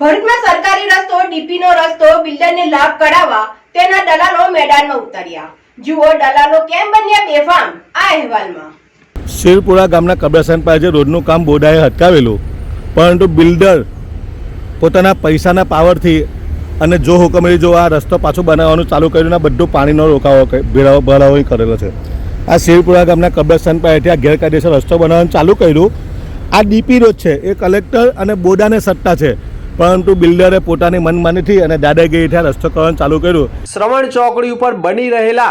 ભરૂચમાં સરકારી રસ્તો, ડીપીનો રસ્તો, બિલ્ડરને લાભ કરાવવા તેના દલાલો મેદાનમાં ઉતર્યા. જુઓ દલાલો કેમ બન્યા બેફામ આ અહેવાલમાં. શિરપુરા ગામના કબ્રસ્તાન પાસે રોડનું કામ બોડાએ અટકાવેલું પરંતુ બિલ્ડર પોતાના પૈસાના પાવરથી અને જો હુકમરી જો આ રસ્તો પાછો બનાવવાનું ચાલુ કર્યું બધું પાણીનો રોકાવો ભેળાવો ભરાવો કરેલો છે. આ શિરપુરા ગામના કબ્રસ્તાન પાસેથી આ ગેરકાયદેસર રસ્તો બનાવવાનું ચાલુ કર્યું. આ ડીપી રોડ છે, એ કલેક્ટર અને બોડાને સત્તા છે. પરંતુ બિલ્ડરે પોતાની મનમાનીથી અને દાદાગીરીથી થયા રસ્તો ચાલુ કર્યું. શ્રવણ ચોકડી ઉપર બની રહેલા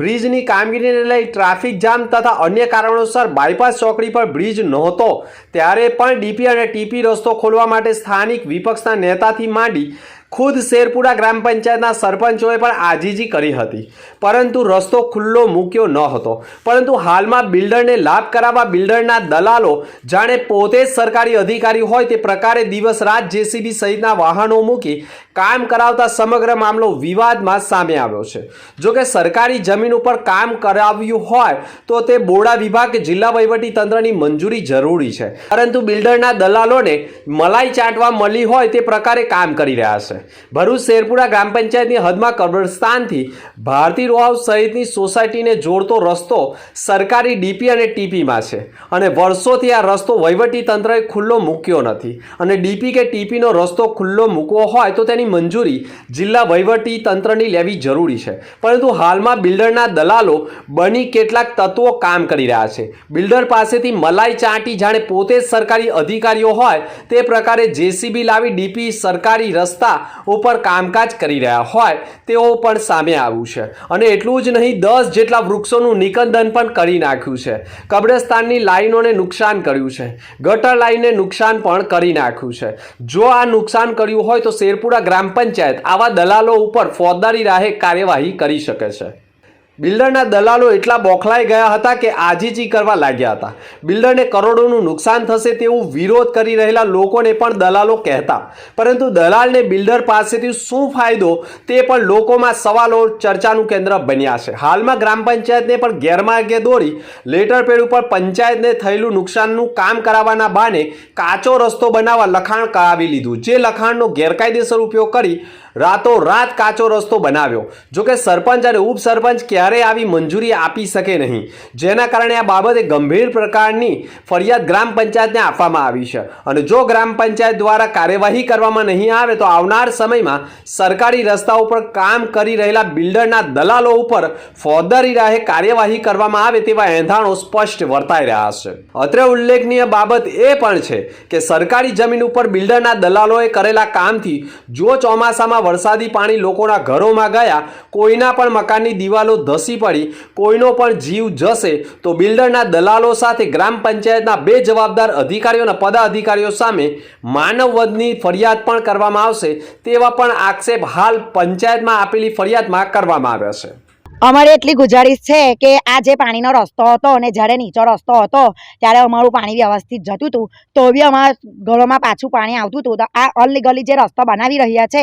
બ્રિજની કામગીરીને લઈ ટ્રાફિક જામ તથા અન્ય કારણોસર બાયપાસ ચોકડી પર બ્રિજ નહોતો. ત્યારે પણ ડીપી અને ટીપી રસ્તો ખોલવા માટે સ્થાનિક વિપક્ષના નેતાથી માંડી ખુદ શેરપુરા ગ્રામ પંચાયતના સરપંચોએ પણ આજીજી કરી હતી. પરંતુ રસ્તો ખુલ્લો મૂક્યો ન હતો. પરંતુ હાલમાં બિલ્ડરને લાભ કરાવવા બિલ્ડરના દલાલો જાણે પોતે જ સરકારી અધિકારી હોય તે પ્રકારે દિવસ રાત જેસીબી સહિતના વાહનો મૂકી કામ કરાવતા સમગ્ર મામલો વિવાદમાં સામે આવ્યો છે. જો કે સરકારી જમીન ઉપર કામ કરાવ્યું હોય તો તે બોડા વિભાગ જિલ્લા વહીવટી તંત્રની મંજૂરી જરૂરી છે. પરંતુ બિલ્ડરના દલાલોને મલાઈ ચાટવા મળી હોય તે પ્રકારે કામ કરી રહ્યા છે. ભરૂચ શેરપુરા ગ્રામ પંચાયતની હદમાં કબ્રસ્તાનથી ભારતી રો હાઉસ સહિતની સોસાયટીને જોડતો રસ્તો સરકારી ડીપી અને ટીપીમાં છે. અને વર્ષોથી આ રસ્તો વહીવટી તંત્રએ ખુલ્લો મૂક્યો નથી. અને ડીપી કે ટીપીનો રસ્તો ખુલ્લો મૂકવો હોય તો તેની મંજૂરી જિલ્લા વહીવટી તંત્રની લેવી જરૂરી છે. પરંતુ હાલમાં બિલ્ડરના દલાલો બની કેટલાક તત્વો કામ કરી રહ્યા છે. બિલ્ડર પાસેથી મલાઈ ચાંટી જાણે પોતે જ સરકારી અધિકારીઓ હોય તે પ્રકારે જેસીબી લાવી ડીપી સરકારી રસ્તા ઉપર કામકાજ કરી રહ્યા હોય, તેઓ પણ સામે આવ્યું છે. અને એટલું જ નહીં, દસ જેટલા વૃક્ષોનું નિકંદન પણ કરી નાખ્યું છે. કબ્રસ્તાનની લાઈનોને નુકસાન કર્યું છે. ગટર લાઈનને નુકસાન પણ કરી નાખ્યું છે. જો આ નુકસાન કર્યું હોય તો શેરપુરા ગ્રામ પંચાયત આવા દલાલો ઉપર ફોજદારી રાહે કાર્યવાહી કરી શકે છે. બિલ્ડરના દલાલો એટલા બોખલાઈ ગયા હતા કે આજીજી કરવા લાગ્યા હતા. બિલ્ડરને કરોડોનું નુકસાન થશે તેવું વિરોધ કરી રહેલા લોકોને પણ દલાલો કહેતા. પરંતુ દલાલને બિલ્ડર પાસેથી શું ફાયદો તે પણ લોકોમાં સવાલો ચર્ચાનું કેન્દ્ર બન્યા છે. હાલમાં ગ્રામ પંચાયતને પણ ગેરમાર્ગે દોડી લેટર પેડ ઉપર પંચાયતને થયેલું નુકસાનનું કામ કરાવવાના બહાને કાચો રસ્તો બનાવવા લખાણ કરાવી લીધું, જે લખાણનો ગેરકાયદેસર ઉપયોગ કરી રાતો રાત કાચો રસ્તો બનાવ્યો. જોકે સરપંચ અને ઉપસરપંચ ક્યારેય આવી મંજૂરી આપી શકે નહીં. જેના કારણે આ બાબતે ગંભીર પ્રકારની ફરિયાદ ગ્રામ પંચાયતને આપવામાં આવી છે. અને જો ગ્રામ પંચાયત દ્વારા કાર્યવાહી કરવામાં નહીં આવે તો આવનાર સમયમાં સરકારી રસ્તાઓ પર કામ કરી રહેલા બિલ્ડરના દલાલો ઉપર ફોદરી રાહે કાર્યવાહી કરવામાં આવે તેવા એંધાણો સ્પષ્ટ વર્તાઈ રહ્યા છે. અત્રે ઉલ્લેખનીય બાબત એ પણ છે કે સરકારી જમીન ઉપર બિલ્ડરના દલાલોએ કરેલા કામથી જો ચોમાસામાં વરસાદી પાણી લોકોના ઘરોમાં ગયા, કોઈના પણ મકાનની દિવાલો ધસી પડી, કોઈનો પણ જીવ જશે તો બિલ્ડરના દલાલો સાથે ગ્રામ પંચાયતના બે જવાબદાર અધિકારીઓ અને પદાધિકારીઓ સામે માનવ વધની ફરિયાદ પણ કરવામાં આવશે તેવા પણ આક્ષેપ હાલ પંચાયતમાં આપેલી ફરિયાદમાં કરવામાં આવ્યા છે. અમારે એટલી ગુજારિશ છે કે આ જે પાણીનો રસ્તો હતો અને જ્યારે નીચો રસ્તો હતો ત્યારે અમારું પાણી વ્યવસ્થિત જતું હતું. તો બી અમારા ઘરોમાં પાછું પાણી આવતું હતું. તો આ અનલીગલી જે રસ્તો બનાવી રહ્યા છે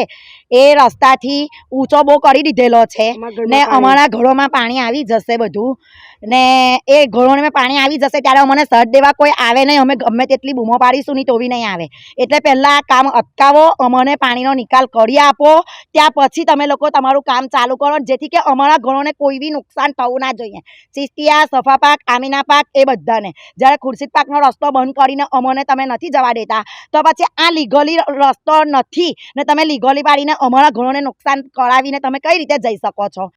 એ રસ્તાથી ઊંચો બહુ કરી દીધેલો છે ને અમારા ઘરોમાં પાણી આવી જશે બધું. ને એ ઘરોને પાણી આવી જશે ત્યારે અમને સર્ટ દેવા કોઈ આવે નહીં. અમે ગમે તેટલી બૂમો પાડીશું નહીં તો બી નહીં આવે. એટલે પહેલાં આ કામ અટકાવો અમને પાણીનો નિકાલ કરી આપો. ત્યાં પછી તમે લોકો તમારું કામ ચાલુ કરો. જેથી કે અમારા ઘરોને કોઈ બી નુકસાન થવું ના જોઈએ. સિસ્ટિયા સફા પાક આમીના પાક એ બધાને. જ્યારે ખુરશીદ પાકનો રસ્તો બંધ કરીને અમને તમે નથી જવા દેતા, તો પછી આ લીગલી રસ્તો નથી ને તમે લીગલી પાડીને અમારા ઘરોને નુકસાન કરાવીને તમે કઈ રીતે જઈ શકો છો?